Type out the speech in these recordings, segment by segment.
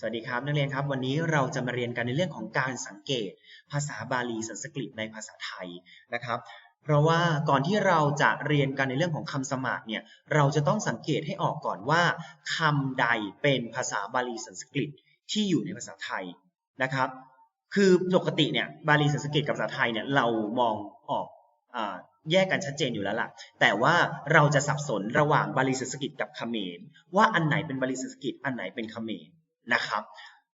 สวัสดีครับนักเรียนครับวันนี้เราจะมาเรียนกันในเรื่องของการสังเกต ภาษาบาลีสันสกฤตในภาษาไทยนะครับ เพราะว่าก่อนที่เราจะเรียนกันในเรื่องของคำสมาธิเนี่ยเราจะต้องสังเกตให้ออกก่อนว่าคำใดเป็นภาษาบาลีสันสกฤตที่อยู่ในภาษาไทยนะครับ คือปกติเนี่ยบาลีสันสกฤตกับภาษาไทยเนี่ยเรามองออกอแยกกันชัดเจนอยู่แล้วล่ะ แต่ว่าเราจะสับสนระหว่างบาลีสันสกฤตกับเขมรว่าอันไหนเป็นบาลีสันสกฤตอันไหนเป็นเขมร นะครับ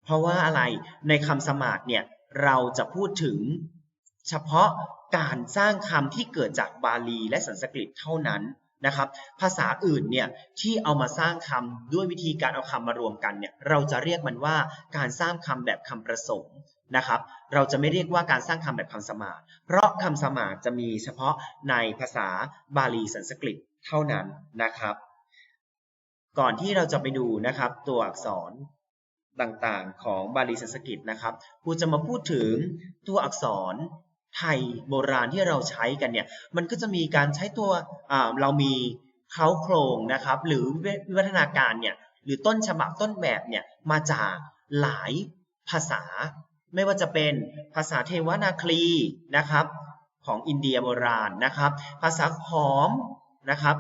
เพราะว่าอะไรในคำสมาธิเนี่ยเราจะพูดถึงเฉพาะการสร้างคำที่เกิดจากบาลีและสันสกฤตเท่านั้นนะครับ ภาษาอื่นเนี่ยที่เอามาสร้างคำด้วยวิธีการเอาคำมารวมกันเนี่ยเราจะเรียกมันว่าการสร้างคำแบบคำประสงค์นะครับ เราจะไม่เรียกว่าการสร้างคำแบบคำสมาธิเพราะคำสมาธิจะมีเฉพาะในภาษาบาลีสันสกฤตเท่านั้นนะครับ ก่อนที่เราจะไปดูนะครับตัวอักษร ต่างๆ ของบาลีสันสกฤตนะครับครูจะมาพูดถึงตัวอักษรไทยโบราณที่เราใช้กันเนี่ย มันก็จะมีการใช้ตัวเรามีเคล้าโครงนะครับ หรือวิวัฒนาการเนี่ย หรือต้นฉบับต้นแบบเนี่ย มาจากหลายภาษา ไม่ว่าจะเป็นภาษาเทวนาคลีนะครับ ของอินเดียโบราณนะครับ ภาษาขอมนะครับ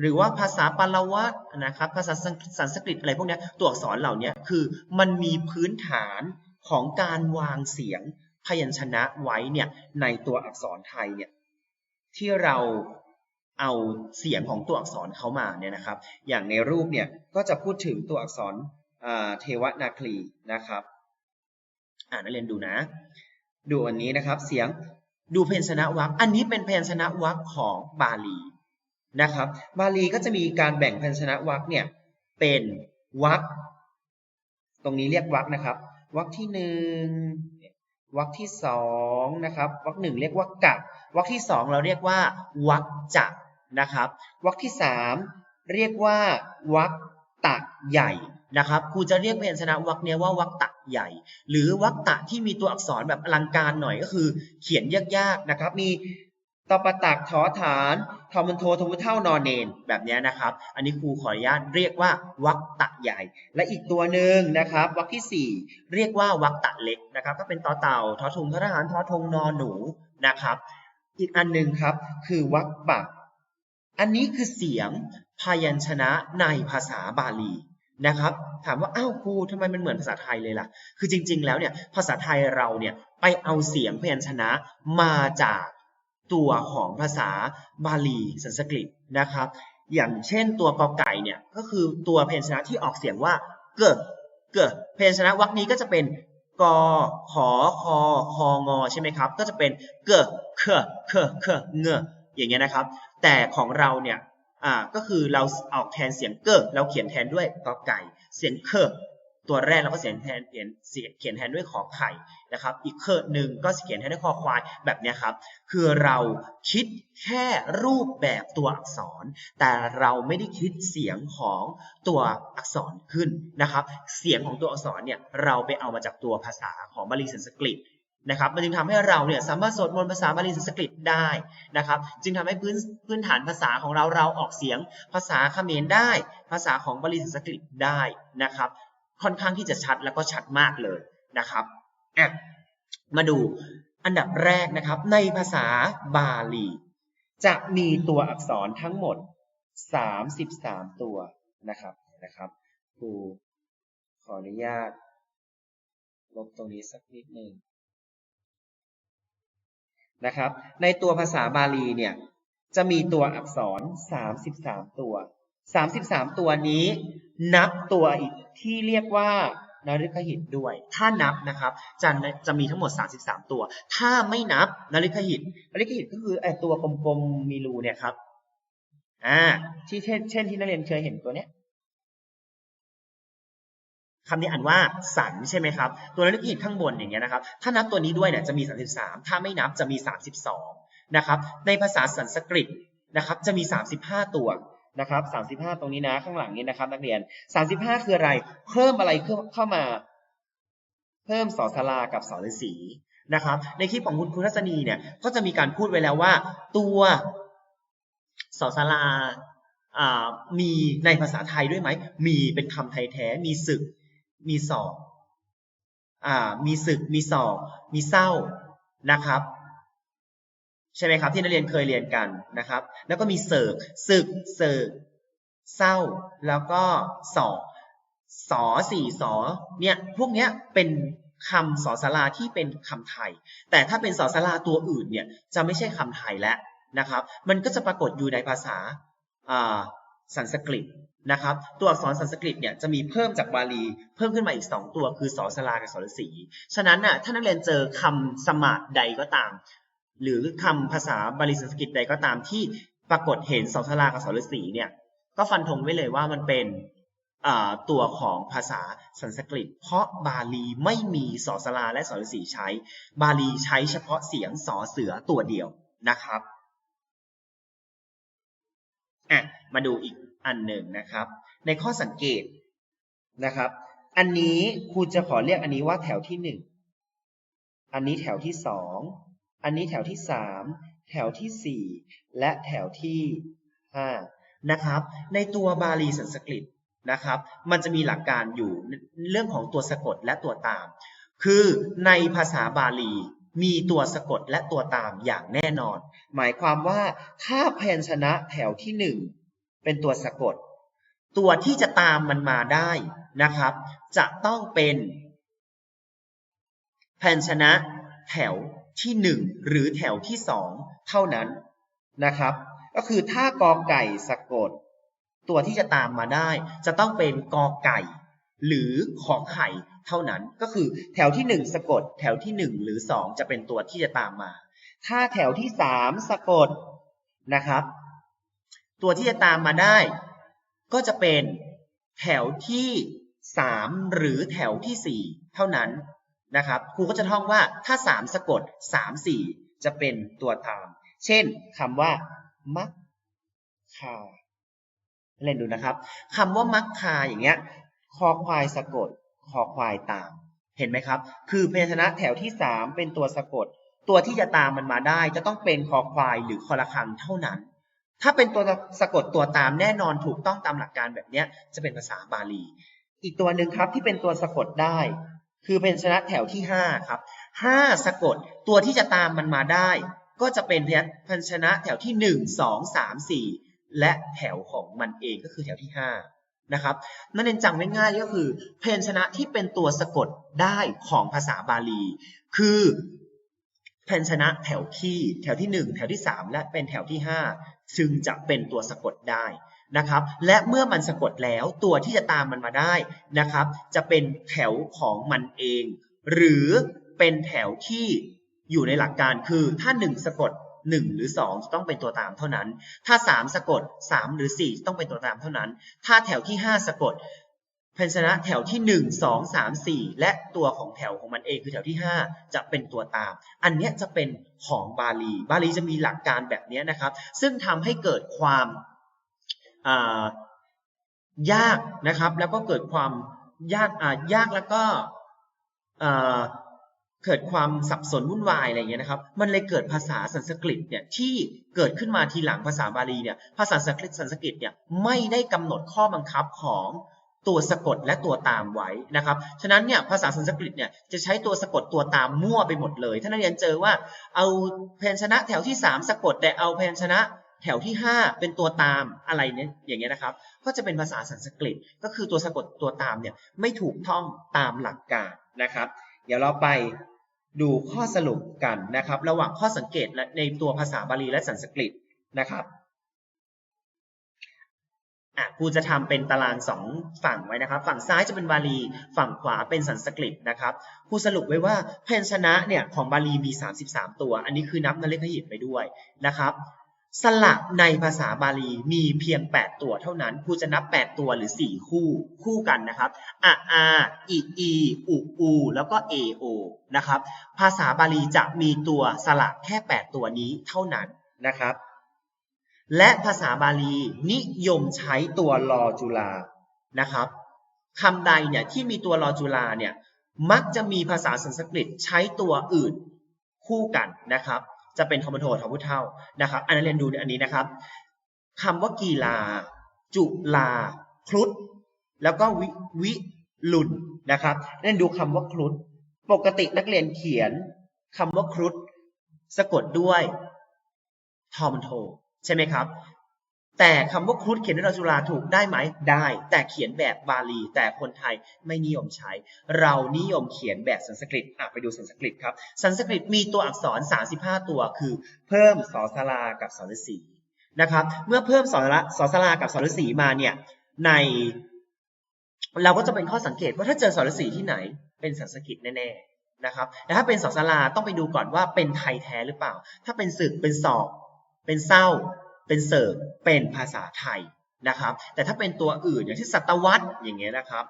หรือว่าภาษาปาลวัตนะครับภาษาสันสกฤตอะไรพวกนี้ตัวอักษรเหล่านี้คือมันมีพื้นฐานของการวางเสียงพยัญชนะไว้เนี่ยในตัวอักษรไทยเนี่ยที่เราเอาเสียงของตัวอักษรเขามาเนี่ยนะครับ อย่างในรูปเนี่ยก็จะพูดถึงตัวอักษรเทวนาคลีนะครับอ่านักเรียนดูนะ ดูอันนี้นะครับเสียงดูเพนชนะวรรคอันนี้เป็นเพนชนะวรรคของบาลี นะครับ บาลีก็จะมีการแบ่งเพนชนะวรรคเนี่ยเป็นวรรคตรงนี้เรียกวรรคนะครับวรรคที่หนึ่งวรรคที่สองนะครับวรรคหนึ่งเรียกว่ากะวรรคที่สองเราเรียกว่าวรรคจักนะครับวรรคที่สามเรียกว่าวรรคตักใหญ่นะครับครูจะเรียกพยัญชนะวรรคเนี้ยว่าวรรคตักใหญ่ หรือวรรคตะที่มีตัวอักษรแบบอลังการหน่อยก็คือ เขียนยากๆนะครับ มีตปตักถอฐาน ทอมันโททมุเท่านอนเนนแบบนี้นะครับ อันนี้ครูขออนุญาตเรียกว่าวักตะใหญ่ และอีกตัวหนึ่งนะครับวักที่ 4 เรียกว่าวักตะเล็กนะครับ ก็เป็นต่อเต่าทอทุงทอทหารทอทงนอนหนูนะครับ อีกอันหนึ่งครับคือวักปักอันนี้คือเสียงพยัญชนะในภาษาบาลีนะครับถามว่าอ้าวครูทำไมมันเหมือนภาษาไทยเลยล่ะ คือจริง ๆ แล้วเนี่ยภาษาไทยเราเนี่ยไปเอาเสียงพยัญชนะมาจาก ตัวของภาษาบาลีสันสกฤตนะครับ อย่างเช่นตัวกอไก่เนี่ยก็คือตัวเพนชนะที่ออกเสียงว่าเกิดเกิดเพนชนะวรรคนี้ก็จะเป็นกอขอคอคองอใช่ไหมครับ ก็จะเป็นเกิดเคเคเคเงอย่างเงี้ยนะครับ แต่ของเราเนี่ยอ่าก็คือเราออกแทนเสียงเกิดเราเขียนแทนด้วยกอไก่ เสียงเค ตัวแรกเราก็เขียนแทนเขียนเขียนแทนด้วยขอไข่นะครับ อีกเคอหนึ่งก็เขียนแทนด้วยคอควายแบบนี้ครับ คือเราคิดแค่รูปแบบตัวอักษร แต่เราไม่ได้คิดเสียงของตัวอักษรขึ้นนะครับ เสียงของตัวอักษรเนี่ยเราไปเอามาจากตัวภาษาของบาลีสันสกฤตนะครับมันจึงทำให้เราเนี่ยสามารถสวดมนต์ภาษาบาลีสันสกฤตได้นะครับ จึงทำให้พื้นพื้นฐานภาษาของเราเราออกเสียงภาษาเขมรได้ ภาษาของบาลีสันสกฤตได้นะครับ ค่อนข้างที่จะชัดแล้วก็ชัดมากเลยนะครับอะมาดูอันดับแรกนะครับ ในภาษาบาลี จะมีตัวอักษรทั้งหมด 33 ตัวนะครับนะครับครูขออนุญาต ลบตรงนี้สักนิดหนึ่งนะครับ ในตัวภาษาบาลีเนี่ย จะมีตัวอักษร 33 ตัว 33 ตัวนี้นับตัวอีกที่เรียกว่านฤคหิตด้วย ถ้านับนะครับจะจะมีทั้งหมด 33 ตัว ถ้าไม่นับนฤคหิตนฤคหิตก็คือไอตัวกลมๆมีรูเนี่ยครับอ่าที่เช่นเช่นที่นักเรียนเคยเห็นตัวเนี้ยคำนี้อ่านว่าสันใช่ไหมครับ ตัวนฤคหิตข้างบนอย่างเงี้ยนะครับ ถ้านับตัวนี้ด้วยเนี่ยจะมี 33 ถ้าไม่นับจะมี 32 นะครับ ในภาษาสันสกฤตนะครับ จะมี 35 ตัว นะครับ35 ตรงนี้นะข้างหลังนี้นะครับ นักเรียน 35 คืออะไร เพิ่มอะไรเข้ามา เพิ่มสอสลากับสอฤาษีนะครับ ในคลิปของคุณครูทัศนีเนี่ยก็จะมีการพูดไว้แล้วว่า ตัวสอสลามีในภาษาไทยด้วยไหม มีเป็นคำไทยแท้ มีศึก มีศอกอ่ามีศึก มีศอกมีเศร้า นะครับ ใช่ไหมครับ ที่นักเรียนเคยเรียนกันนะครับ แล้วก็มีเสิร์กศึกเสิร์กเศร้า แล้วก็สอสอสี่สอเนี่ยพวกเนี้ยเป็นคำสอสาราที่เป็นคำไทย แต่ถ้าเป็นสอสาราตัวอื่นเนี่ยจะไม่ใช่คำไทยแล้วนะครับ มันก็จะปรากฏอยู่ในภาษาอ่าสันสกฤตนะครับ ตัวอักษรสันสกฤตเนี่ยจะมีเพิ่มจากบาลี เพิ่มขึ้นมาอีก 2 ตัวคือสอสลากับสรสีฉะนั้นน่ะถ้านักเรียนเจอคำสมาธิใดก็ตาม หรือคำภาษาบาลีสันสกฤตใดก็ตามที่ปรากฏเห็นสอสลากับสรสีเนี่ย ก็ฟันธงไว้เลยว่ามันเป็นตัวของภาษาสันสกฤต เพราะบาลีไม่มีสอสลาและสรสีใช้ บาลีใช้เฉพาะเสียงสอเสือตัวเดียวนะครับอะมาดูอีกอันหนึ่งนะครับ ในข้อสังเกตนะครับ อันนี้ครูจะขอเรียกอันนี้ว่าแถวที่หนึ่งอันนี้แถวที่สอง อันนี้แถวที่สามแถวที่สี่และแถวที่ห้านะครับ ในตัวบาลีสันสกฤตนะครับ มันจะมีหลักการอยู่เรื่องของตัวสะกดและตัวตาม คือในภาษาบาลีมีตัวสะกดและตัวตามอย่างแน่นอน หมายความว่าถ้าพยัญชนะแถวที่หนึ่งเป็นตัวสะกด ตัวที่จะตามมันมาได้นะครับ จะต้องเป็นพยัญชนะแถว ที่หนึ่งหรือแถวที่สองเท่านั้นนะครับ ก็คือถ้ากอไก่สะกด ตัวที่จะตามมาได้ จะต้องเป็นกอไก่ หรือขอไข่เท่านั้น ก็คือแถวที่หนึ่งสะกด แถวที่หนึ่งหรือสองจะเป็นตัวที่จะตามมา ถ้าแถวที่สามสะกดนะครับ ตัวที่จะตามมาได้ ก็จะเป็นแถวที่สามหรือแถวที่สี่เท่านั้น นะครับครูก็จะท่องว่าถ้าสามสะกดสามสี่จะเป็นตัวตาม เช่นคำว่า มักคาเล่นดูนะครับคำว่ามักคาอย่างเงี้ยคอควายสะกดคอควายตาม เห็นไหมครับ คือพยัญชนะแถวที่สามเป็นตัวสะกด ตัวที่จะตามมันมาได้ จะต้องเป็นคอควายหรือคอละคังเท่านั้น ถ้าเป็นตัวสะกดตัวตามแน่นอนถูกต้องตามหลักการแบบเนี้ยจะเป็นภาษาบาลี อีกตัวหนึ่งครับที่เป็นตัวสะกดได้ คือเป็นชนะแถวที่ห้าครับห้าสะกดตัวที่จะตามมันมาได้ ก็จะเป็นพันชนะแถวที่หนึ่งสองสามสี่และแถวของมันเองก็คือแถวที่ห้านะครับนั่นเองจำง่ายๆก็คือ เพนชนะที่เป็นตัวสะกดได้ของภาษาบาลี คือเพนชนะแถวที่แถวที่ 1 แถวที่ 3 และเป็นแถวที่5จึงจะเป็นตัวสะกดได้ นะครับและเมื่อมันสะกดแล้วตัวที่จะตามมันมาได้นะครับ จะเป็นแถวของมันเอง หรือเป็นแถวที่อยู่ในหลักการคือถ้า 1 สะกด 1 หรือ 2 จะต้องเป็นตัวตามเท่านั้น ถ้า 3 สะกด 3 หรือ4จะต้องเป็นตัวตามเท่านั้น ถ้าแถวที่ 5 สะกดพยัญชนะแถวที่ 1 2 3 4 และตัวของแถวของมันเองคือแถวที่ 5 จะเป็นตัวตาม อันนี้จะเป็นของบาลี บาลีจะมีหลักการแบบนี้นะครับ ซึ่งทำให้เกิดความ ยากนะครับ แล้วก็เกิดความยากยากแล้วก็เกิดความสับสนวุ่นวายอะไรเงี้ยนะครับ มันเลยเกิดภาษาสันสกฤตเนี่ยที่เกิดขึ้นมาทีหลังภาษาบาลีเนี่ย ภาษาสันสกฤตสันสกฤตเนี่ยไม่ได้กำหนดข้อบังคับของตัวสะกดและตัวตามไว้นะครับ ฉะนั้นเนี่ยภาษาสันสกฤตเนี่ยจะใช้ตัวสะกดตัวตามมั่วไปหมดเลย ถ้านักเรียนเจอว่าเอาพยัญชนะแถวที่ 3 สะกดแต่เอาพยัญชนะ แถวที่ 5 เป็นตัวตามอะไรเนี่ยอย่างเงี้ยนะครับ ก็จะเป็นภาษาสันสกฤต ก็คือตัวสะกดตัวตามเนี่ยไม่ถูกท่องตามหลักการนะครับ เดี๋ยวเราไปดูข้อสรุปกันนะครับ ระหว่างข้อสังเกตและในตัวภาษาบาลีและสันสกฤตนะครับอะครูจะทำเป็นตารางสองฝั่งไว้นะครับ ฝั่งซ้ายจะเป็นบาลี ฝั่งขวาเป็นสันสกฤตนะครับครูสรุปไว้ว่าพยัญชนะเนี่ยของบาลีมี 33 ตัว อันนี้คือนับนเลขหิตไปด้วยนะครับ สระในภาษาบาลีมีเพียง 8 ตัวเท่านั้นครูจะนับ 8 ตัวหรือ 4 คู่คู่กันนะครับอะอาอีอีอุอู แล้วก็เอโอนะครับ ภาษาบาลีจะมีตัวสระแค่ 8 ตัวนี้เท่านั้นนะครับ และภาษาบาลีนิยมใช้ตัวรอจุลานะครับคำใดเนี่ยที่มีตัวรอจุลาเนี่ยมักจะมีภาษาสันสกฤตใช้ตัวอื่นคู่กันนะครับ จะเป็นธรรมโทธรรมพุเท่านะครับ อันนั้นเรียนดูอันนี้นะครับคำว่ากีฬา จุลาครุฑแล้วก็วิวิลุนนะครับเรียนดูคำว่าครุฑปกตินักเรียนเขียนคำว่าครุฑสะกดด้วยทอมันโทใช่ไหมครับ แต่คำว่าครุฑเขียนด้วยรอจุฬาถูกได้ไหมได้ แต่เขียนแบบบาลี แต่คนไทยไม่นิยมใช้ เรานิยมเขียนแบบสันสกฤตอะไปดูสันสกฤตครับสันสกฤตมีตัวอักษร 35 ตัวคือ เพิ่มสอสลากับสอฤษีนะครับเมื่อเพิ่มสอระสอสลากับสอฤษีมาเนี่ยใน เราก็จะเป็นข้อสังเกตว่าถ้าเจอสอฤษีที่ไหน เป็นสันสกฤตแน่ๆนะครับแต่ถ้าเป็นสอสลาต้องไปดูก่อนว่าเป็นไทยแท้หรือเปล่า ถ้าเป็นศึกเป็นศอกเป็นเศร้า เป็นเสิร์ฟเป็นภาษาไทยนะครับ แต่ถ้าเป็นตัวอื่นอย่างที่สัตวัตอย่างเงี้ยนะครับ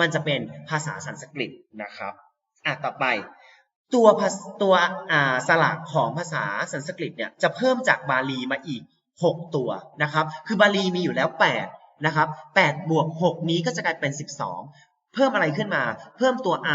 มันจะเป็นภาษาสันสกฤตนะครับอะต่อไปตัวตัวอ่าสลักของภาษาสันสกฤตเนี่ยจะเพิ่มจากบาลีมาอีก 6 ตัวนะครับ คือบาลีมีอยู่แล้ว 8 นะครับ8บวก 6 นี้ก็จะกลายเป็น 12 เพิ่มอะไรขึ้นมา เพิ่มตัวไอ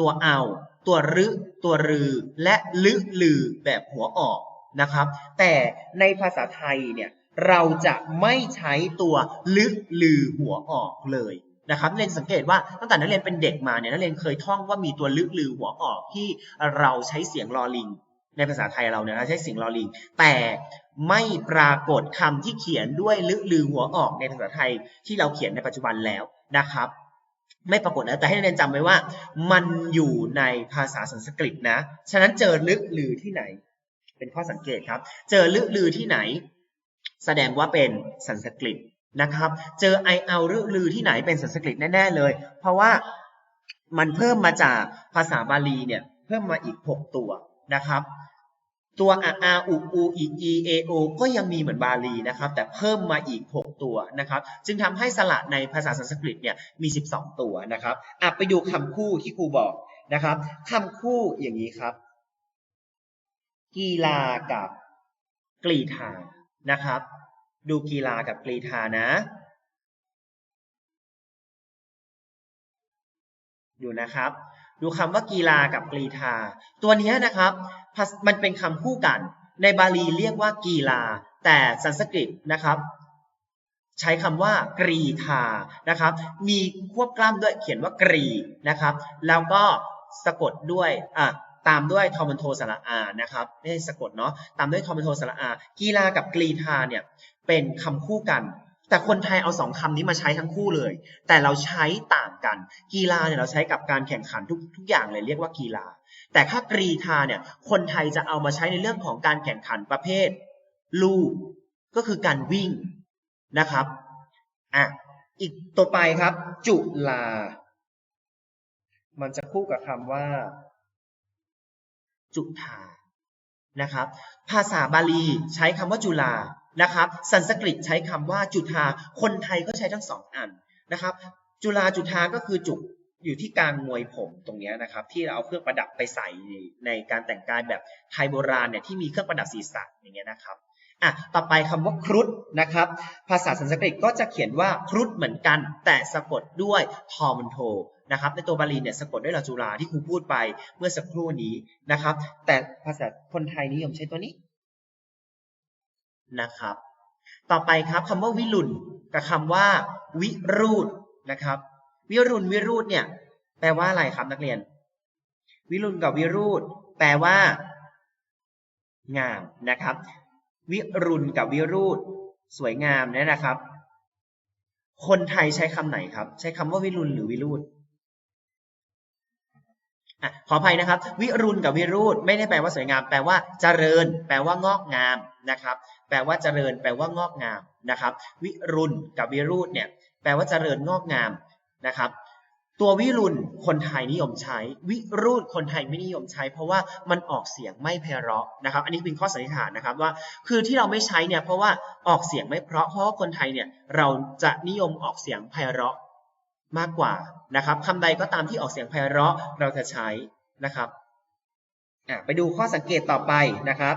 ตัวเอา ตัวรึ ตัวรือ และลึลือแบบหัวออก นะครับ แต่ในภาษาไทยเนี่ยเราจะไม่ใช้ตัวลึกลือหัวออกเลยนะครับนักเรียนสังเกตว่าตั้งแต่นักเรียนเป็นเด็กมาเนี่ยนักเรียนเคยท่องว่ามีตัวลึกลือหัวออกที่เราใช้เสียงลอลิง ในภาษาไทยเราเนี่ยเราใช้เสียงลอลิง แต่ไม่ปรากฏคำที่เขียนด้วยลึกลือหัวออกในภาษาไทยที่เราเขียนในปัจจุบันแล้วนะครับ ไม่ปรากฏนะแต่ให้นักเรียนจำไว้ว่า มันอยู่ในภาษาสันสกฤตนะฉะนั้นเจอลึกลือที่ไหน เป็นข้อสังเกตครับ เจอลึลือที่ไหน แสดงว่าเป็นสันสกฤตนะครับ เจอไอเอาลึลือที่ไหนเป็นสันสกฤตแน่ๆเลย เพราะว่ามันเพิ่มมาจากภาษาบาลีเนี่ยเพิ่มมาอีก 6 ตัวนะครับ ตัวอาอาอุอูอีอีเอโอก็ยังมีเหมือนบาลีนะครับ แต่เพิ่มมาอีก 6 ตัวนะครับ จึงทำให้สระในภาษาสันสกฤตเนี่ยมี 12 ตัวนะครับอะไปดูคำคู่ที่ครูบอกนะครับคำคู่อย่างนี้ครับ กีฬากับกรีธานะครับ ดูกีฬากับกรีธานะ ดูนะครับ ดูคำว่ากีฬากับกรีธา ตัวนี้นะครับ มันเป็นคำคู่กัน ในบาลีเรียกว่ากีฬา แต่สันสกฤตนะครับ ใช้คำว่ากรีธานะครับ มีควบกล้ำด้วยเขียนว่ากรีนะครับ แล้วก็สะกดด้วยอะ ตามด้วยทอมันโทสระอานะครับไม่ใช่สะกดเนาะตามด้วยทอมันโทสระอา กีฬากับกรีธาเนี่ยเป็นคำคู่กัน แต่คนไทยเอาสองคำนี้มาใช้ทั้งคู่เลย แต่เราใช้ต่างกัน กีฬาเนี่ยเราใช้กับการแข่งขันทุกทุกอย่างเลยเรียกว่ากีฬา แต่ถ้ากรีธาเนี่ยคนไทยจะเอามาใช้ในเรื่องของการแข่งขันประเภท ลูกก็คือการวิ่งนะครับอะอีกตัวไปครับ จุลา มันจะคู่กับคำว่า จุธานะครับ ภาษาบาลีใช้คำว่าจุลานะครับ สันสกฤตใช้คำว่าจุธาคนไทยก็ใช้ทั้งสองอันนะครับ จุลาจุธาก็คือจุกอยู่ที่กางมวยผมตรงนี้นะครับ ที่เราเอาเครื่องประดับไปใส่ในการแต่งกายแบบไทยโบราณเนี่ยที่มีเครื่องประดับศีรษะอย่างเงี้ยนะครับอะต่อไปคำว่าครุฑนะครับ ภาษาสันสกฤตก็จะเขียนว่าครุฑเหมือนกัน แต่สะกดด้วยทอมันโท นะครับในตัวบาลีเนี่ยสะกดด้วยลาจุลาที่ครูพูดไปเมื่อสักครู่นี้นะครับ แต่ภาษาคนไทยนิยมใช้ตัวนี้นะครับ ต่อไปครับคำว่าวิรุณกับคำว่า วิรูดนะครับ วิรุณวิรูดเนี่ยแปลว่าอะไรครับนักเรียน วิรุณกับวิรูดแปลว่า งามนะครับ วิรุณกับวิรูดสวยงามเนี่ยนะครับ คนไทยใช้คำไหนครับ ใช้คำว่าวิรุณหรือวิรูด ขออภัยนะครับ วิรุณกับวิรูดไม่ได้แปลว่าสวยงาม แปลว่าเจริญ แปลว่างอกงามนะครับ แปลว่าเจริญ แปลว่างอกงามนะครับ วิรุณกับวิรูดเนี่ยแปลว่าเจริญงอกงามนะครับ ตัววิรุณคนไทยนิยมใช้ วิรูดคนไทยไม่นิยมใช้ เพราะว่ามันออกเสียงไม่ไพเราะนะครับ อันนี้เป็นข้อสันนิษฐานนะครับว่า คือที่เราไม่ใช้เนี่ยเพราะว่าออกเสียงไม่เพราะเพราะว่าคนไทยเนี่ยเราจะนิยมออกเสียงไพเราะ มากกว่านะครับคำใดก็ตามที่ออกเสียงไพเราะเราจะใช้นะครับไปดูข้อสังเกตต่อไปนะครับ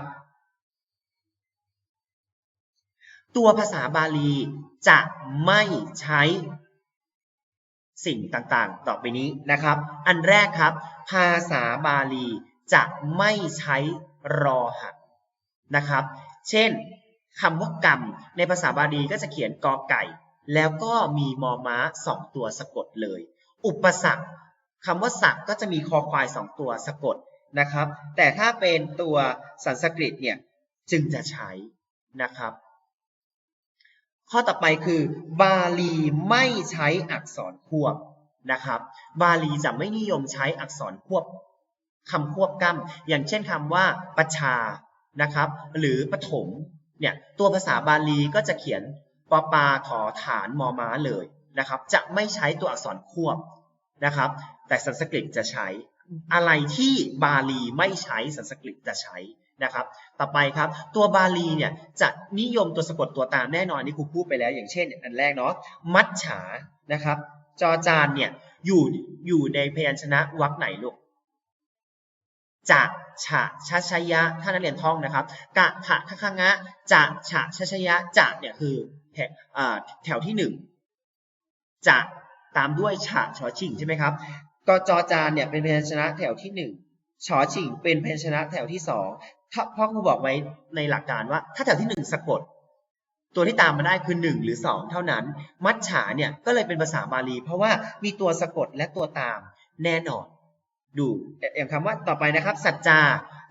ตัวภาษาบาลีจะไม่ใช้สิ่งต่างๆ ต่อไปนี้นะครับ อันแรกครับ ภาษาบาลีจะไม่ใช้รอหักนะครับ เช่นคำว่ากรรมในภาษาบาลีก็จะเขียนกอไก่ แล้วก็มีมอม้าสองตัวสะกดเลย อุปสรรคคำว่าสักก็จะมีคอควายสองตัวสะกดนะครับ แต่ถ้าเป็นตัวสันสกฤตเนี่ยจึงจะใช้นะครับ ข้อต่อไปคือบาลีไม่ใช้อักษรควบนะครับ บาลีจะไม่นิยมใช้อักษรควบคำควบกล้ำอย่างเช่นคำว่าประชานะครับ หรือปฐมเนี่ยตัวภาษาบาลีก็จะเขียน ปอปาถอฐานมอม้าเลยนะครับ จะไม่ใช้ตัวอักษรควบนะครับ แต่สันสกฤตจะใช้ อะไรที่บาลีไม่ใช้สันสกฤตจะใช้นะครับ ต่อไปครับ ตัวบาลีเนี่ยจะนิยมตัวสะกดตัวตามแน่นอนที่ครูพูดไปแล้ว อย่างเช่น อันแรกเนาะมัจฉานะครับ จอจานเนี่ยอยู่อยู่ในพยัญชนะวรรคไหนลูกจะฉะชะชยะ ถ้านักเรียนท่องนะครับ กะขะคะคะงะจะฉะชะชยะจะเนี่ยคือ แถวที่หนึ่งจะตามด้วยฉะชอชิงใช่ไหมครับกจอจานเนี่ยเป็นพยัญชนะแถวที่หนึ่งชอชิงเป็นพยัญชนะแถวที่สองถ้าพ่อครูบอกไว้ในหลักการว่า ถ้าแถวที่หนึ่งสะกด ตัวที่ตามมาได้คือหนึ่งหรือสองเท่านั้น มัจฉาเนี่ยก็เลยเป็นภาษาบาลี เพราะว่ามีตัวสะกดและตัวตามแน่นอน ดูอย่างคำว่าต่อไปนะครับ สัจจา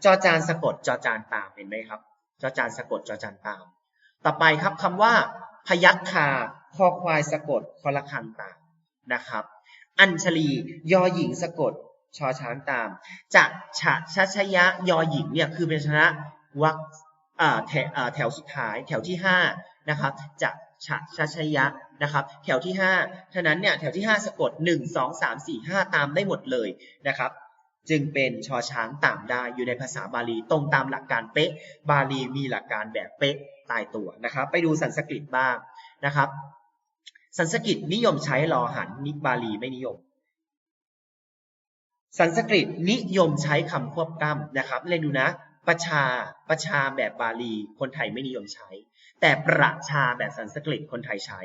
จอจานสะกดจอจานตามเห็นไหมครับจอจานสะกดจอจานตาม ต่อไปครับคำว่า พยัคฆาคอควายสะกดคอละคังตามนะครับ อัญชลียอหญิงสะกดชอช้างตามจะฉะชะชยะยอหญิงเนี่ยคือเป็นชนะวรรคอ่าแถวอ่าแถวสุดท้ายแถวที่ห้านะครับจะฉะชะชยะนะครับ แถวที่ห้าฉะนั้นเนี่ยแถวที่ห้าสะกดหนึ่งสองสามสี่ห้าตามได้หมดเลยนะครับ จึงเป็นชอช้างตามได้อยู่ในภาษาบาลีตรงตามหลักการเป๊ะ บาลีมีหลักการแบบเป๊ะ ตายตัวนะครับ ไปดูสันสกฤตบ้างนะครับ สันสกฤตนิยมใช้รอหันนิบาลีไม่นิยม สันสกฤตนิยมใช้คำควบกล้ำนะครับเรียนดูนะประชาประชาแบบบาลีคนไทยไม่นิยมใช้ แต่ประชาแบบสันสกฤตคนไทยใช้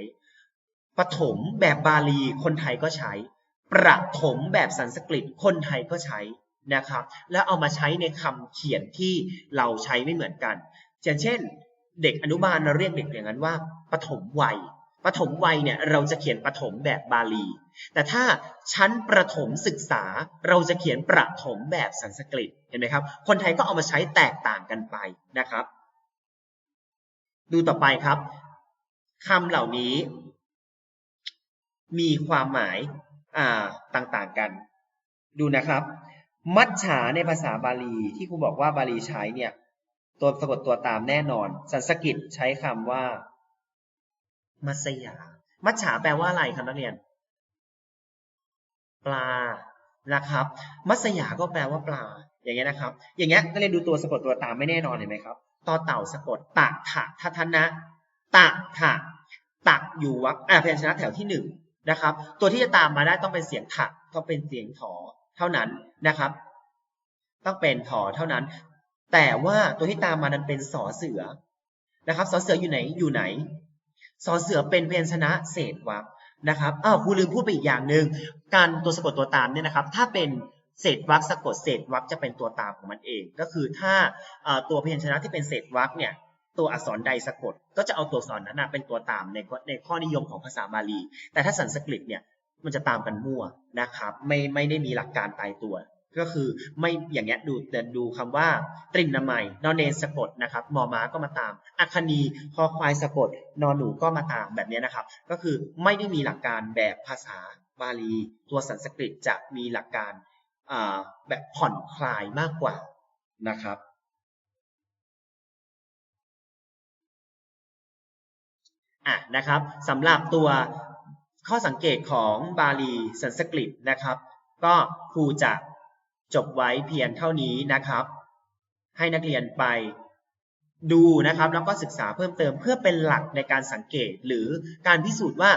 ปฐมแบบบาลีคนไทยก็ใช้ ประถมแบบสันสกฤตคนไทยก็ใช้นะครับ แล้วเอามาใช้ในคำเขียนที่เราใช้ไม่เหมือนกันอย่างเช่น เด็กอนุบาลเราเรียกเด็กอย่างนั้นว่าปฐมวัยปฐมวัยเนี่ยเราจะเขียนปฐมแบบบาลี แต่ถ้าชั้นประถมศึกษาเราจะเขียนประถมแบบสันสกฤตเห็นไหมครับ คนไทยก็เอามาใช้แตกต่างกันไปนะครับ ดูต่อไปครับคำเหล่านี้ มีความหมายาต่างๆกัน ดูนะครับ มัจฉาในภาษาบาลีที่ครูบอกว่าบาลีใช้เนี่ย ตัวสะกดตัวตามแน่นอน สันสกฤตใช้คำว่า มัสยา มัจฉาแปลว่าอะไรครับนักเรียน ปลานะครับ มัสยาก็แปลว่าปลา อย่างเงี้ยนะครับ อย่างเงี้ยนักเรียนดูตัวสะกดตัวตามไม่แน่นอนเห็นไหมครับต่อเต่าสะกดตะถะทัทนะตะถะตักอยู่วรรคอ่าพยัญชนะแถวที่หนึ่งนะครับ ตัวที่จะตามมาได้ต้องเป็นเสียงถะต้องเป็นเสียงถอเท่านั้นนะครับ ต้องเป็นถอเท่านั้น แต่ว่าตัวที่ตามมานั้นเป็นสอเสือนะครับสอเสืออยู่ไหนอยู่ไหนสอเสือเป็นพยัญชนะเศษวรรคนะครับอ้าวครูลืมพูดไปอีกอย่างหนึ่งการตัวสะกดตัวตามเนี่ยนะครับ ถ้าเป็นเศษวรรคสะกดเศษวรรคจะเป็นตัวตามของมันเอง ก็คือถ้าตัวพยัญชนะที่เป็นเศษวรรคเนี่ยตัวอักษรใดสะกด ก็จะเอาตัวอักษรนั้นเป็นตัวตามในในข้อนิยมของภาษาบาลี แต่ถ้าสันสกฤตเนี่ยมันจะตามกันมั่วนะครับ ไม่ไม่ได้มีหลักการตายตัว ก็คือไม่อย่างเงี้ยดูเดินดูคำว่าตรินนามัยนอนเนนสะกดนะครับมอม้าก็มาตามอัคนีคอควายสะกดนอนหนูก็มาตามแบบนี้นะครับ ก็คือไม่ได้มีหลักการแบบภาษาบาลี ตัวสันสกฤตจะมีหลักการแบบผ่อนคลายมากกว่านะครับ อะนะครับสำหรับตัวข้อสังเกตของบาลีสันสกฤตนะครับ ก็ครูจะ จบไว้เพียงเท่านี้นะครับ ให้นักเรียนไปดูนะครับแล้วก็ศึกษาเพิ่มเติมเพื่อเป็นหลักในการสังเกตหรือการพิสูจน์ว่า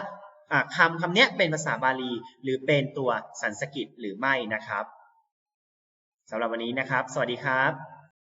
คำคำนี้เป็นภาษาบาลี หรือเป็นตัวสันสกฤตหรือไม่นะครับสำหรับวันนี้นะครับ สวัสดีครับ